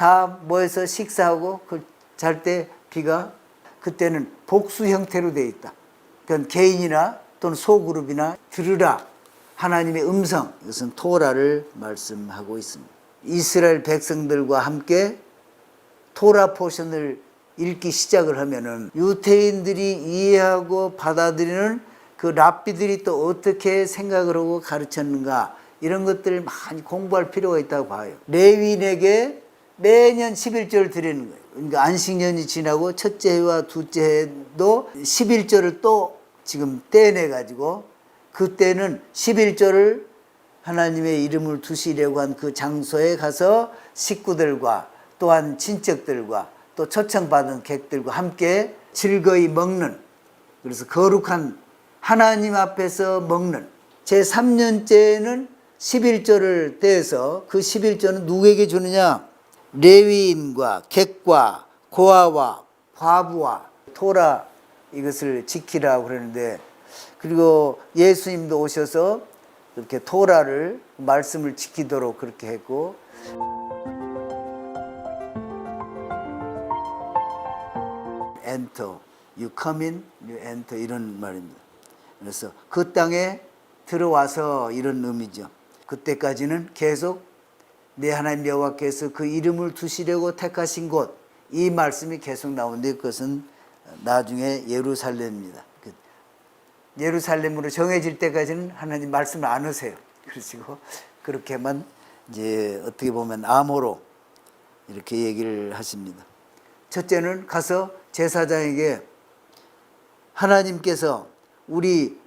다 모여서 식사하고 그 잘 때 비가 그때는 복수 형태로 돼 있다. 그건 개인이나 또는 소그룹이나 들으라 하나님의 음성 이것은 토라를 말씀하고 있습니다. 이스라엘 백성들과 함께 토라 포션을 읽기 시작을 하면은 유태인들이 이해하고 받아들이는 그 랍비들이 또 어떻게 생각을 하고 가르쳤는가 이런 것들을 많이 공부할 필요가 있다고 봐요. 레위인에게 매년 11조를 드리는 거예요. 그러니까 안식년이 지나고 첫째 해와 둘째 해도 11조를 또 지금 떼내 가지고 그때는 11조를 하나님의 이름을 두시려고 한 그 장소에 가서 식구들과 또한 친척들과 또 초청받은 객들과 함께 즐거이 먹는 그래서 거룩한 하나님 앞에서 먹는 제 3년째는 11조를 떼서 그 11조는 누구에게 주느냐 레위인과 객과 고아와 과부와 토라 이것을 지키라고 그러는데 그리고 예수님도 오셔서 이렇게 토라를 말씀을 지키도록 그렇게 했고 enter you come in you enter 이런 말입니다. 그래서 그 땅에 들어와서 이런 의미죠. 그때까지는 계속 내 하나님 여호와께서 그 이름을 두시려고 택하신 곳 이 말씀이 계속 나오는데 그것은 나중에 예루살렘입니다. 그 예루살렘으로 정해질 때까지는 하나님 말씀을 안 하세요. 그러시고 그렇게만 이제 어떻게 보면 암호로 이렇게 얘기를 하십니다. 첫째는 가서 제사장에게 하나님께서 우리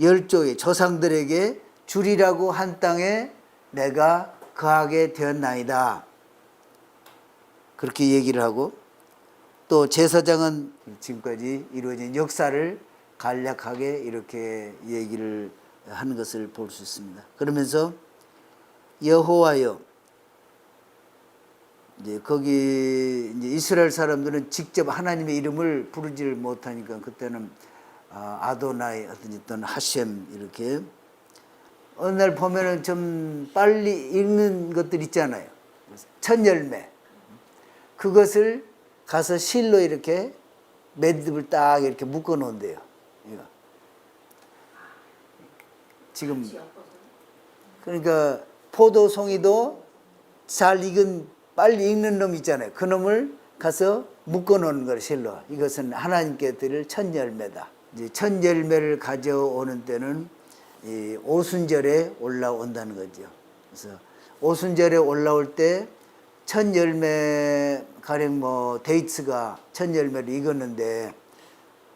열조의 조상들에게 주리라고 한 땅에 내가 거하게 되었나이다. 그렇게 얘기를 하고 또 제사장은 지금까지 이루어진 역사를 간략하게 이렇게 얘기를 하는 것을 볼 수 있습니다. 그러면서 여호와여 이제 거기 이제 이스라엘 사람들은 직접 하나님의 이름을 부르지를 못하니까 그때는 아, 아도나이 어떤 하셈 이렇게 어느 날 보면은 좀 빨리 읽는 것들 있잖아요. 첫 열매 그것을 가서 실로 이렇게 매듭을 딱 이렇게 묶어 놓은대요. 이거. 지금 그러니까 포도송이도 잘 익은 빨리 익는 놈 있잖아요. 그 놈을 가서 묶어 놓는 걸 실로. 이것은 하나님께 드릴 첫 열매다. 이제 첫 열매를 가져오는 때는 이 오순절에 올라온다는 거죠. 그래서 오순절에 올라올 때 첫 열매 가령 뭐 데이츠가 첫 열매를 익었는데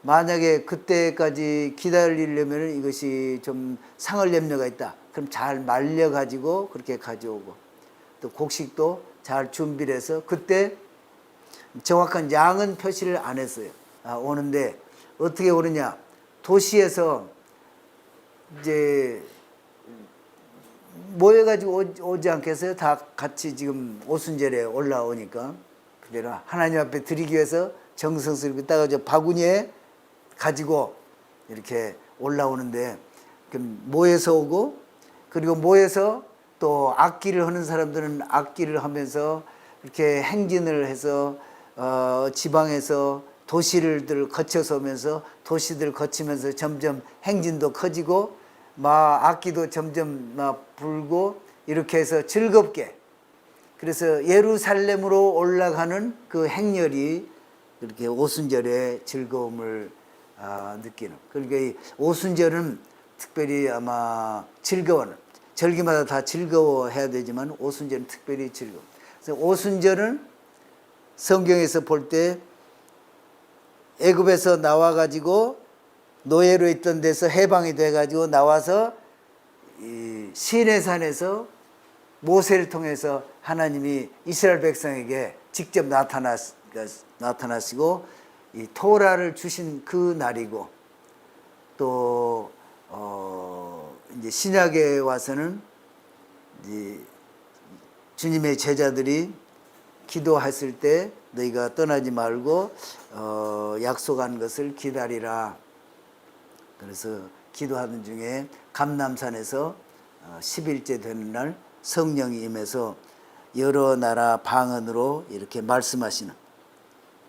만약에 그때까지 기다리려면 이것이 좀 상할 염려가 있다. 그럼 잘 말려 가지고 그렇게 가져오고 또 곡식도 잘 준비를 해서 그때 정확한 양은 표시를 안 했어요. 아, 오는데 어떻게 오느냐? 도시에서 이제 모여가지고 오- 오지 않겠어요? 다 같이 지금 오순절에 올라오니까 그대로 하나님 앞에 드리기 위해서 정성스럽게 따가지고 바구니에 가지고 이렇게 올라오는데 그럼 모여서 오고 그리고 모여서 또 악기를 하는 사람들은 악기를 하면서 이렇게 행진을 해서 어, 지방에서 도시를 거쳐서 오면서 도시들 거치면서 점점 행진도 커지고 막 악기도 점점 막 불고 이렇게 해서 즐겁게 그래서 예루살렘으로 올라가는 그 행렬이 이렇게 오순절의 즐거움을 아, 느끼는. 그러니까 이 오순절은 특별히 아마 즐거워는 절기마다 다 즐거워해야 되지만 오순절은 특별히 즐거워. 그래서 오순절은 성경에서 볼 때 애굽에서 나와 가지고 노예로 있던 데서 해방이 돼 가지고 나와서 이 시내산에서 모세를 통해서 하나님이 이스라엘 백성에게 직접 나타나 나타나시고 이 토라를 주신 그 날이고 또 어, 이제 신약에 와서는 이제 주님의 제자들이 기도했을 때 너희가 떠나지 말고 어, 약속한 것을 기다리라. 그래서 기도하는 중에 감남산에서 어, 10일째 되는 날 성령이 임해서 여러 나라 방언으로 이렇게 말씀하시는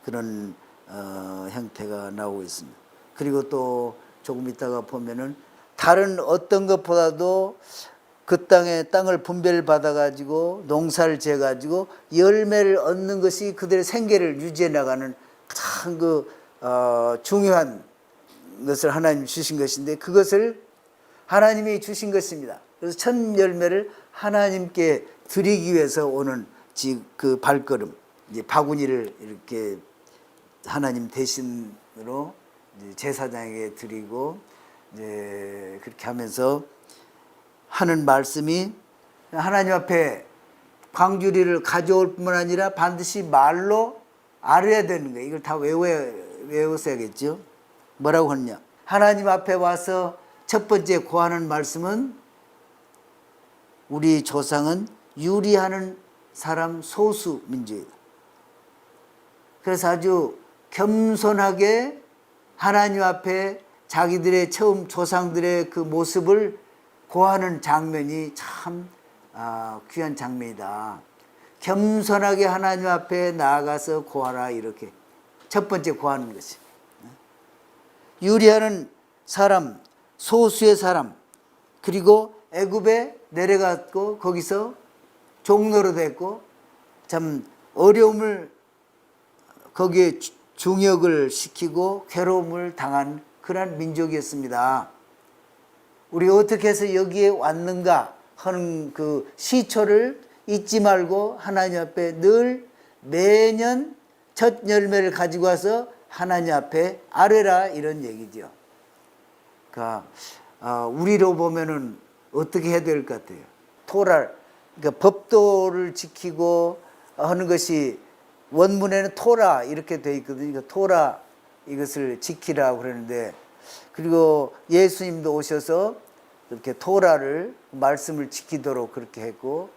그런 어, 형태가 나오고 있습니다. 그리고 또 조금 있다가 보면은 다른 어떤 것보다도 그 땅에 땅을 분별받아 가지고 농사를 지어 가지고 열매를 얻는 것이 그들의 생계를 유지해 나가는 가장 그 어, 중요한 것을 하나님 주신 것인데 그것을 하나님이 주신 것입니다. 그래서 첫 열매를 하나님께 드리기 위해서 오는 지- 그 발걸음, 이제 바구니를 이렇게 하나님 대신으로 제사장에게 드리고 이제 그렇게 하면서 하는 말씀이 하나님 앞에 광주리를 가져올 뿐만 아니라 반드시 말로 알아야 되는 거예요. 이걸 다 외워 외웠어야겠죠. 뭐라고 하느냐? 하나님 앞에 와서 첫 번째 고하는 말씀은 우리 조상은 유리하는 사람 소수 민족이다. 그래서 아주 겸손하게 하나님 앞에 자기들의 처음 조상들의 그 모습을 고하는 장면이 참 아, 귀한 장면이다. 겸손하게 하나님 앞에 나아가서 고하라 이렇게 첫 번째 고하는 것이 유리하는 사람, 소수의 사람, 그리고 애굽에 내려갔고 거기서 종로로 됐고 참 어려움을 거기에 주- 중역을 시키고 괴로움을 당한 그러한 민족이었습니다. 우리 어떻게 해서 여기에 왔는가 하는 그 시초를 잊지 말고 하나님 앞에 늘 매년 첫 열매를 가지고 와서 하나님 앞에 아뢰라 이런 얘기죠. 그러니까 아, 우리로 보면은 어떻게 해야 될 것 같아요? 토라 그러니까 법도를 지키고 하는 것이 원문에는 토라 이렇게 돼 있거든요. 그러니까 토라 이것을 지키라고 그러는데 그리고 예수님도 오셔서 이렇게 토라를 말씀을 지키도록 그렇게 했고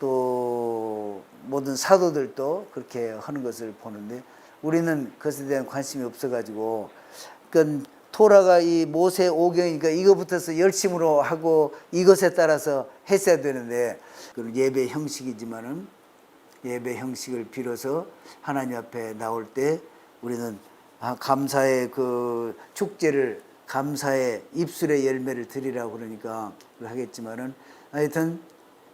또 모든 사도들도 그렇게 하는 것을 보는데 우리는 그것에 대한 관심이 없어가지고. 그 토라가 이 모세 오경이니까 이거부터서 열심으로 하고 이것에 따라서 했어야 되는데 그 예배 형식이지만은 예배 형식을 빌어서 하나님 앞에 나올 때 우리는 아, 감사의 그 축제를 감사의 입술의 열매를 드리라고 그러니까 하겠지만은 하여튼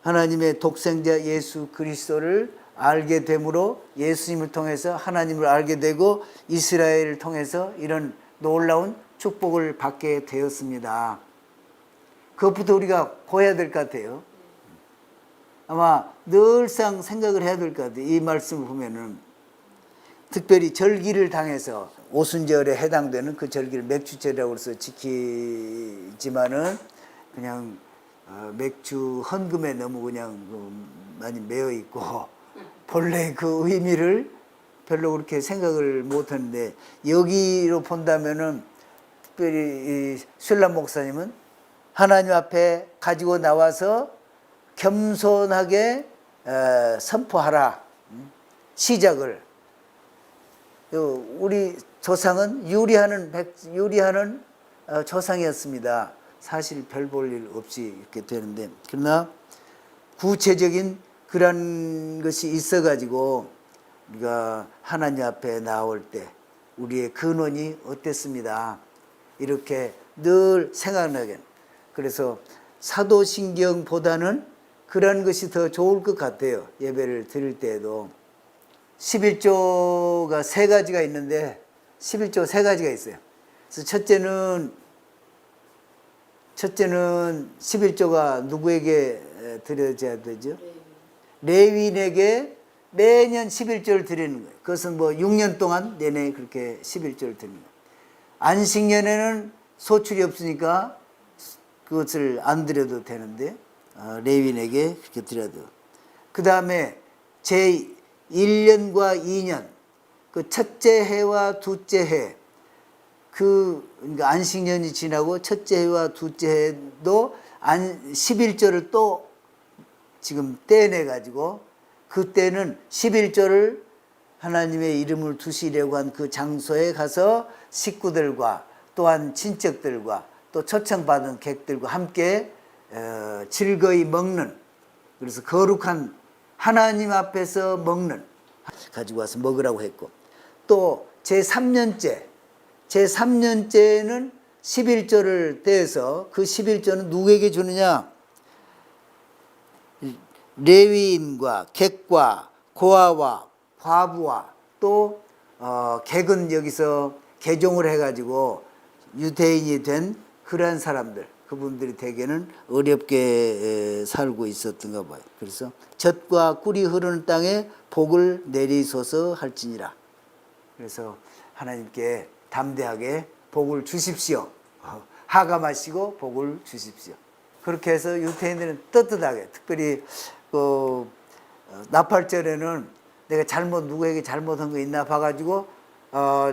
하나님의 독생자 예수 그리스도를 알게 됨으로 예수님을 통해서 하나님을 알게 되고 이스라엘을 통해서 이런 놀라운 축복을 받게 되었습니다. 그것부터 우리가 보여야 될 것 같아요. 아마 늘상 생각을 해야 될 것 같아요. 이 말씀을 보면은 특별히 절기를 당해서 오순절에 해당되는 그 절기를 맥주절이라고 해서 지키지만은 그냥 어, 맥주 헌금에 너무 그냥 그 많이 매여 있고 본래 그 의미를 별로 그렇게 생각을 못 하는데 여기로 본다면은 특별히 이 신람 목사님은 하나님 앞에 가지고 나와서 겸손하게 어, 선포하라 음, 시작을 요 우리 조상은 유리하는 백, 유리하는 어, 조상이었습니다. 사실 별 볼 일 없이 이렇게 되는데 그러나 구체적인 그런 것이 있어가지고 우리가 하나님 앞에 나올 때 우리의 근원이 어땠습니다. 이렇게 늘 생각나게. 그래서 사도신경보다는 그런 것이 더 좋을 것 같아요. 예배를 드릴 때에도. 11조가 세 가지가 있는데 11조 세 가지가 있어요. 그래서 첫째는 첫째는 11조가 누구에게 에, 드려져야 되죠? 레위인에게 매년 11조를 드리는 거예요. 그것은 뭐 6년 동안 내내 그렇게 11조를 드리는 거예요. 안식년에는 소출이 없으니까 그것을 안 드려도 되는데 어, 레위인에게 그렇게 드려야. 그 다음에 제 1년과 2년 그 첫째 해와 둘째 해 그 그러니까 안식년이 지나고 첫째 해와 둘째 해도 안 11조를 또 지금 떼내 가지고 그 때는 11조를 하나님의 이름을 두시려고 한 그 장소에 가서 식구들과 또한 친척들과 또 초청받은 객들과 함께 어, 즐거이 먹는 그래서 거룩한 하나님 앞에서 먹는 가지고 와서 먹으라고 했고 또 제 3년째 제 3년째는 11조를 떼서 그 11조는 누구에게 주느냐 레위인과 객과 고아와 과부와 또 어, 객은 여기서 개종을 해가지고 유대인이 된 그러한 사람들 그분들이 대개는 어렵게 에, 살고 있었던가 봐요. 그래서 젖과 꿀이 흐르는 땅에 복을 내리소서 할지니라. 그래서 하나님께 담대하게 복을 주십시오. 어, 하감하시고 복을 주십시오. 그렇게 해서 유태인들은 떳떳하게 특별히 그 어, 나팔절에는 내가 잘못 누구에게 잘못한 거 있나 봐가지고 어,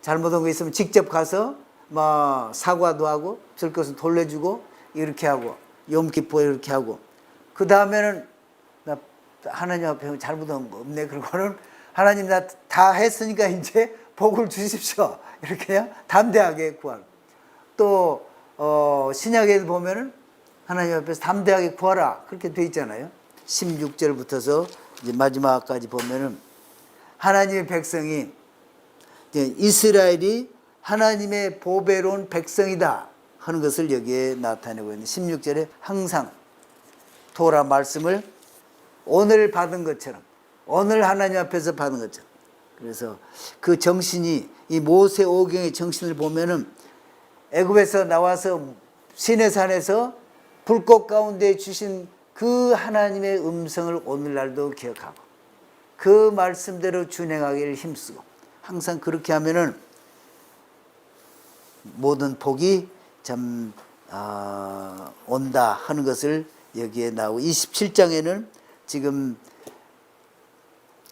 잘못한 거 있으면 직접 가서 뭐 사과도 하고 줄 것은 돌려주고 이렇게 하고 염기포 이렇게 하고. 그 다음에는 나 하나님 앞에 잘못한 거 없네. 그러고는 하나님 나 다 했으니까 이제 복을 주십시오. 이렇게 그냥 담대하게 구하고. 또 어, 신약에 보면은 하나님 앞에서 담대하게 구하라 그렇게 돼 있잖아요. 16절부터서 이제 마지막까지 보면은 하나님의 백성이 이스라엘이 하나님의 보배로운 백성이다 하는 것을 여기에 나타내고 있는 16절에 항상 토라 말씀을 오늘 받은 것처럼 오늘 하나님 앞에서 받은 것처럼 그래서 그 정신이 이 모세 오경의 정신을 보면은 애굽에서 나와서 시내산에서 불꽃 가운데 주신 그 하나님의 음성을 오늘날도 기억하고 그 말씀대로 준행하기를 힘쓰고 항상 그렇게 하면은 모든 복이 참 아, 온다 하는 것을 여기에 나오고 27장에는 지금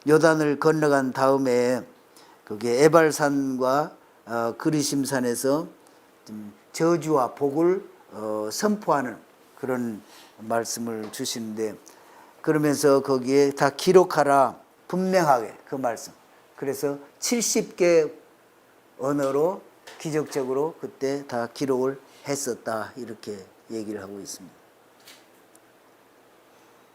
요단을 건너간 다음에 그게 에발산과 어, 그리심산에서 좀 저주와 복을 어, 선포하는 그런 말씀을 주시는데 그러면서 거기에 다 기록하라 분명하게 그 말씀. 그래서 70개 언어로 기적적으로 그때 다 기록을 했었다 이렇게 얘기를 하고 있습니다.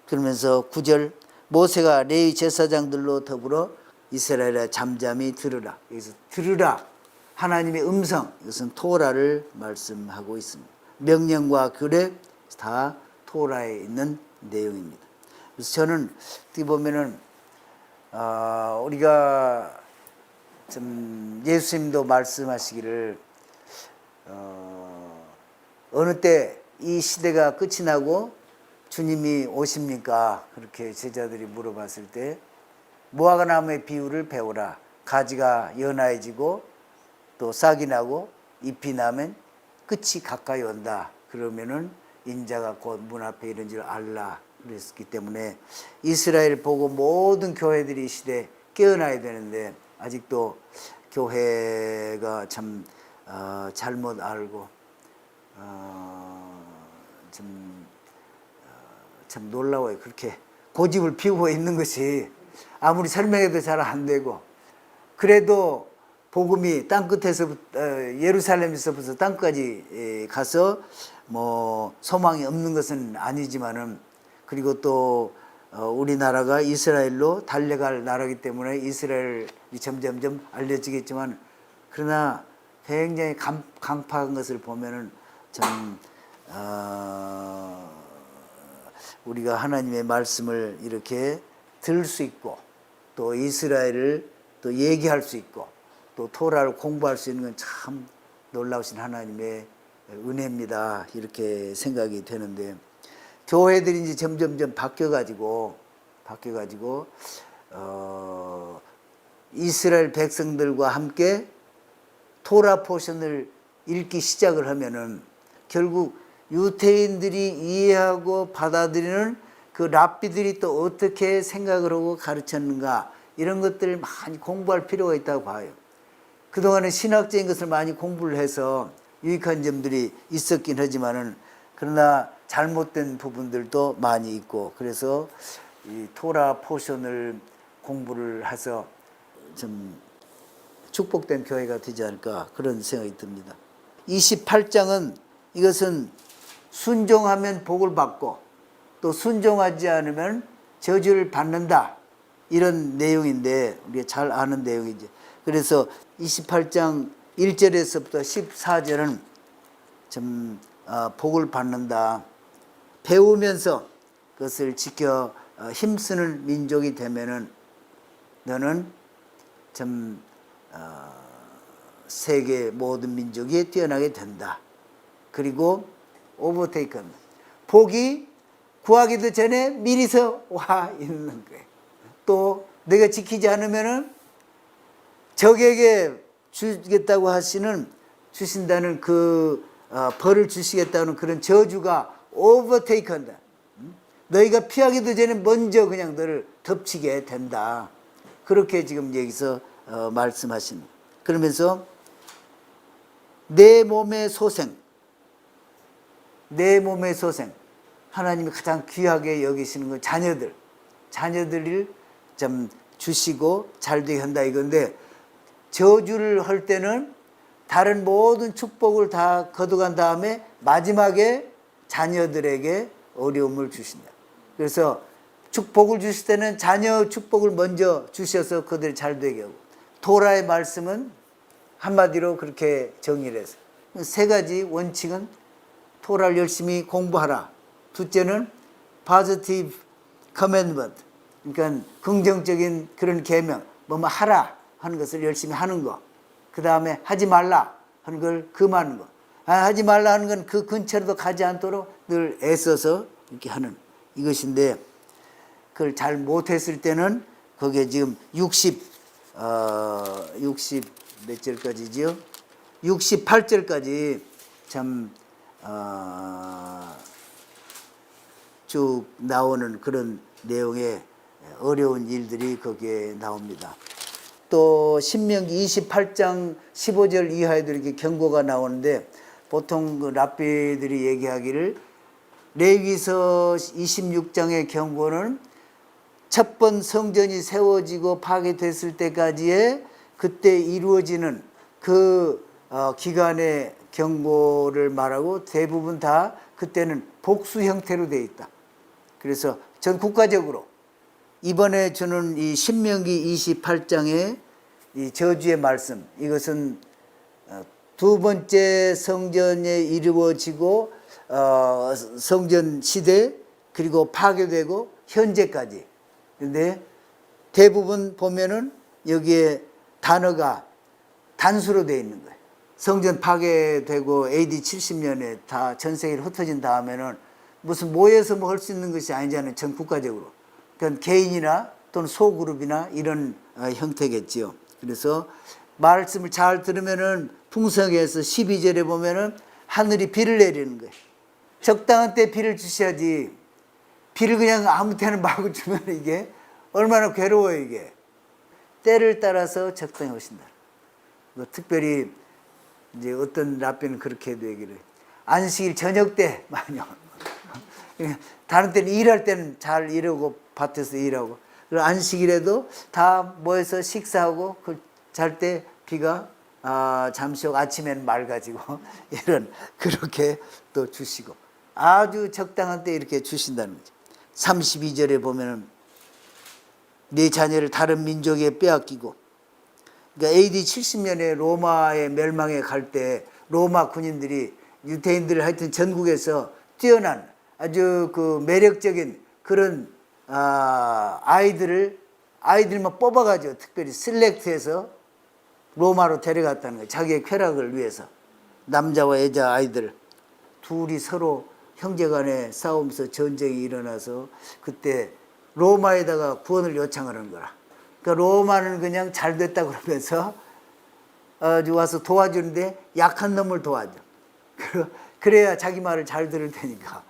그러면서 구절 모세가 레위 제사장들로 더불어 이스라엘에 잠잠히 들으라. 여기서 들으라. 하나님의 음성. 이것은 토라를 말씀하고 있습니다. 명령과 규례 다 토라에 있는 내용입니다. 그래서 저는 어떻게 보면은 어, 우리가 좀 예수님도 말씀하시기를 어, 어느 때 이 시대가 끝이 나고 주님이 오십니까? 그렇게 제자들이 물어봤을 때 무화과나무의 비유를 배우라. 가지가 연하해지고 또 싹이 나고 잎이 나면 끝이 가까이 온다. 그러면은 인자가 곧 문 앞에 이른 줄 알라. 그랬기 때문에 이스라엘 보고 모든 교회들이 이 시대에 깨어나야 되는데 아직도 교회가 참 어, 잘못 알고 어, 좀, 어, 참 놀라워요. 그렇게 고집을 피우고 있는 것이 아무리 설명해도 잘 안 되고 그래도 복음이 땅 끝에서부터 어, 예루살렘에서부터 땅까지 에, 가서 뭐 소망이 없는 것은 아니지만은 그리고 또 어, 우리나라가 이스라엘로 달려갈 나라이기 때문에 이스라엘이 점점점 알려지겠지만 그러나 굉장히 강, 강팍한 것을 보면은 참 어, 우리가 하나님의 말씀을 이렇게 들을 수 있고 또 이스라엘을 또 얘기할 수 있고 또 토라를 공부할 수 있는 건 참 놀라우신 하나님의 은혜입니다. 이렇게 생각이 되는데 교회들이 이제 점점점 바뀌어가지고 바뀌어가지고 어, 이스라엘 백성들과 함께 토라 포션을 읽기 시작을 하면은 결국 유태인들이 이해하고 받아들이는 그 랍비들이 또 어떻게 생각을 하고 가르쳤는가 이런 것들을 많이 공부할 필요가 있다고 봐요. 그동안에 신학적인 것을 많이 공부를 해서 유익한 점들이 있었긴 하지만은 그러나 잘못된 부분들도 많이 있고 그래서 이 토라 포션을 공부를 해서 좀 축복된 교회가 되지 않을까 그런 생각이 듭니다. 28장은 이것은 순종하면 복을 받고 또 순종하지 않으면 저주를 받는다. 이런 내용인데 우리가 잘 아는 내용이죠. 그래서 28장 1절에서부터 14절은 좀 어, 복을 받는다. 배우면서 그것을 지켜 어, 힘쓰는 민족이 되면은 너는 좀 어, 세계 모든 민족이 뛰어나게 된다. 그리고 오버테이크 합니다. 복이 구하기도 전에 미리서 와 있는 거예요. 또 내가 지키지 않으면은 적에게 주겠다고 하시는 주신다는 그 어, 벌을 주시겠다는 그런 저주가 오버테이크 한다. 음? 너희가 피하기도 전에 먼저 그냥 너를 덮치게 된다. 그렇게 지금 여기서 어, 말씀하시는. 그러면서 내 몸의 소생, 내 몸의 소생, 하나님이 가장 귀하게 여기시는 건 자녀들, 자녀들을 좀 주시고 잘 되게 한다 이건데 저주를 할 때는 다른 모든 축복을 다 거둬간 다음에 마지막에 자녀들에게 어려움을 주신다. 그래서 축복을 주실 때는 자녀 축복을 먼저 주셔서 그들 잘 되게 하고 도라의 말씀은 한마디로 그렇게 정의를 해서 세 가지 원칙은 토라를 열심히 공부하라. 둘째는 positive commandment. 그러니까 긍정적인 그런 계명, 뭐뭐 하라 하는 것을 열심히 하는 거. 그 다음에 하지 말라 하는 걸 금하는 거. 아, 하지 말라 하는 건 그 근처로도 가지 않도록 늘 애써서 이렇게 하는 이것인데 그걸 잘 못했을 때는 거기에 지금 60, 어, 60 몇 절까지지요? 68절까지 참, 어, 쭉 나오는 그런 내용의 어려운 일들이 거기에 나옵니다. 또 신명기 28장 15절 이하에도 이렇게 경고가 나오는데 보통 그 랍비들이 얘기하기를 레위서 26장의 경고는 첫 번 성전이 세워지고 파괴됐을 때까지의 그때 이루어지는 그 어, 기간의 경고를 말하고 대부분 다 그때는 복수 형태로 되어 있다. 그래서 전 국가적으로 이번에 주는 이 신명기 28장의 이 저주의 말씀 이것은 어, 두 번째 성전에 이루어지고 어, 성전 시대 그리고 파괴되고 현재까지 근데 대부분 보면은 여기에 단어가 단수로 되어 있는 거예요. 성전 파괴되고 AD 70년에 다 전 세계를 흩어진 다음에는 무슨 모여서 뭐 할 수 있는 것이 아니잖아요. 전 국가적으로. 그건 개인이나 또는 소그룹이나 이런 어, 형태겠지요. 그래서 말씀을 잘 들으면은 풍성에서 12절에 보면은 하늘이 비를 내리는 거예요. 적당한 때 비를 주셔야지. 비를 그냥 아무 때나 마구 주면 이게 얼마나 괴로워요, 이게. 때를 따라서 적당히 오신다. 뭐 특별히 이제 어떤 라비는 그렇게 얘기를. 안식일 저녁 때 많이 른 때는 일할 때는 잘 일하고 밭에서 일하고 안식일에도 다 모여서 식사하고 그잘때 비가 아, 잠시 후 아침에는 맑아지고 이런 그렇게 또 주시고 아주 적당한 때 이렇게 주신다는 거죠. 32절에 보면은 네 자녀를 다른 민족에 빼앗기고 그러니까 AD 70년에 로마의 멸망에 갈 때 로마 군인들이 유태인들을 하여튼 전국에서 뛰어난 아주 그 매력적인 그런 아, 아이들을 아이들만 뽑아가지고 특별히 셀렉트해서 로마로 데려갔다는 거예요. 자기의 쾌락을 위해서 남자와 여자 아이들 둘이 서로 형제간에 싸우면서 전쟁이 일어나서 그때 로마에다가 구원을 요청하는 거라. 그러니까 로마는 그냥 잘 됐다 그러면서 아주 와서 도와주는데 약한 놈을 도와줘. 그래야 자기 말을 잘 들을 테니까.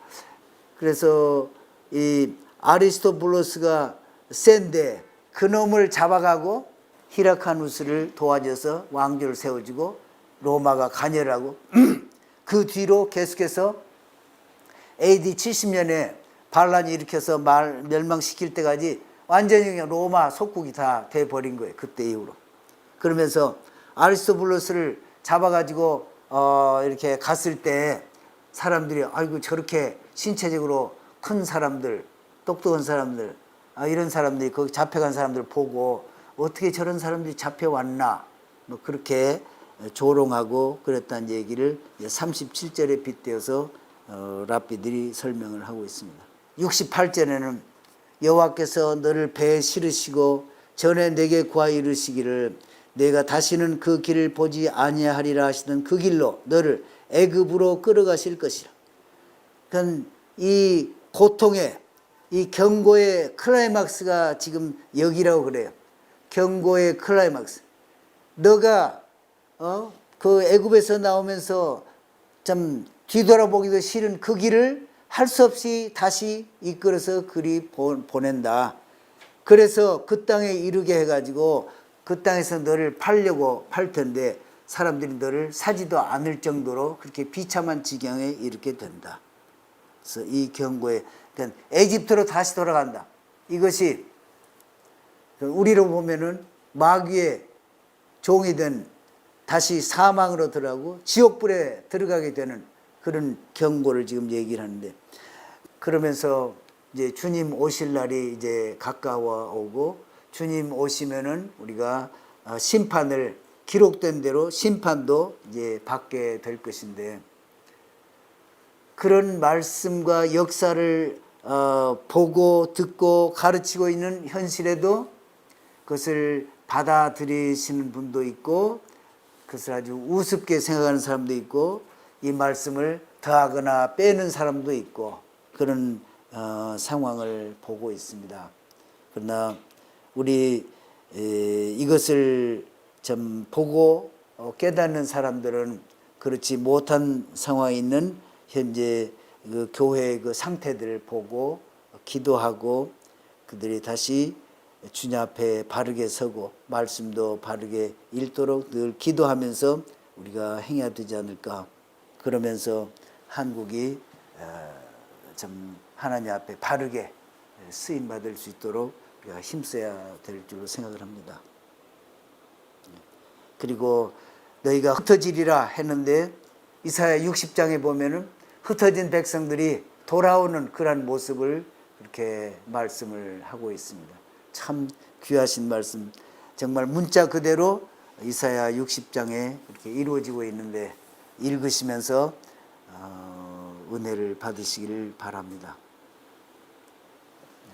그래서 이 아리스토블로스가 센데 그 놈을 잡아가고 히라카누스를 도와줘서 왕조를 세워주고 로마가 간열하고 그 뒤로 계속해서 AD 70년에 반란이 일으켜서 말 멸망시킬 때까지 완전히 그냥 로마 속국이 다 돼버린 거예요. 그때 이후로. 그러면서 아리스토블로스를 잡아가지고 어 이렇게 갔을 때 사람들이 아이고 저렇게 신체적으로 큰 사람들, 똑똑한 사람들 아, 이런 사람들이 거기 잡혀간 사람들 보고 어떻게 저런 사람들이 잡혀왔나 뭐 그렇게 조롱하고 그랬다는 얘기를 37절에 빗대어서 어, 랍비들이 설명을 하고 있습니다. 68절에는 여호와께서 너를 배에 실으시고 전에 내게 구하 이르시기를 내가 다시는 그 길을 보지 아니하리라 하시던 그 길로 너를 애굽으로 끌어가실 것이라. 이 고통의 이 경고의 클라이막스가 지금 여기라고 그래요. 경고의 클라이막스. 너가 어? 그 애굽에서 나오면서 좀 뒤돌아보기도 싫은 그 길을 할 수 없이 다시 이끌어서 그리 보- 보낸다. 그래서 그 땅에 이르게 해가지고 그 땅에서 너를 팔려고 팔 텐데 사람들이 너를 사지도 않을 정도로 그렇게 비참한 지경에 이르게 된다. 그래서 이 경고에 그러니까 에집트로 다시 돌아간다. 이것이 우리로 보면은 마귀의 종이 된 다시 사망으로 들어가고 지옥불에 들어가게 되는 그런 경고를 지금 얘기를 하는데 그러면서 이제 주님 오실 날이 이제 가까워 오고 주님 오시면은 우리가 어, 심판을 기록된 대로 심판도 이제 받게 될 것인데 그런 말씀과 역사를 어, 보고 듣고 가르치고 있는 현실에도 그것을 받아들이시는 분도 있고 그것을 아주 우습게 생각하는 사람도 있고 이 말씀을 더하거나 빼는 사람도 있고 그런 어, 상황을 보고 있습니다. 그러나 우리 에, 이것을 좀 보고 어, 깨닫는 사람들은 그렇지 못한 상황에 있는 현재 그 교회의 그 상태들을 보고 기도하고 그들이 다시 주님 앞에 바르게 서고 말씀도 바르게 읽도록 늘 기도하면서 우리가 행해야 되지 않을까 그러면서 한국이 어, 좀 하나님 앞에 바르게 쓰임 받을 수 있도록 우리가 힘써야 될 줄로 생각을 합니다. 그리고 너희가 흩어지리라 했는데 이사야 60장에 보면은 흩어진 백성들이 돌아오는 그러한 모습을 그렇게 말씀을 하고 있습니다. 참 귀하신 말씀. 정말 문자 그대로 이사야 60장에 이렇게 이루어지고 있는데 읽으시면서 어, 은혜를 받으시기를 바랍니다.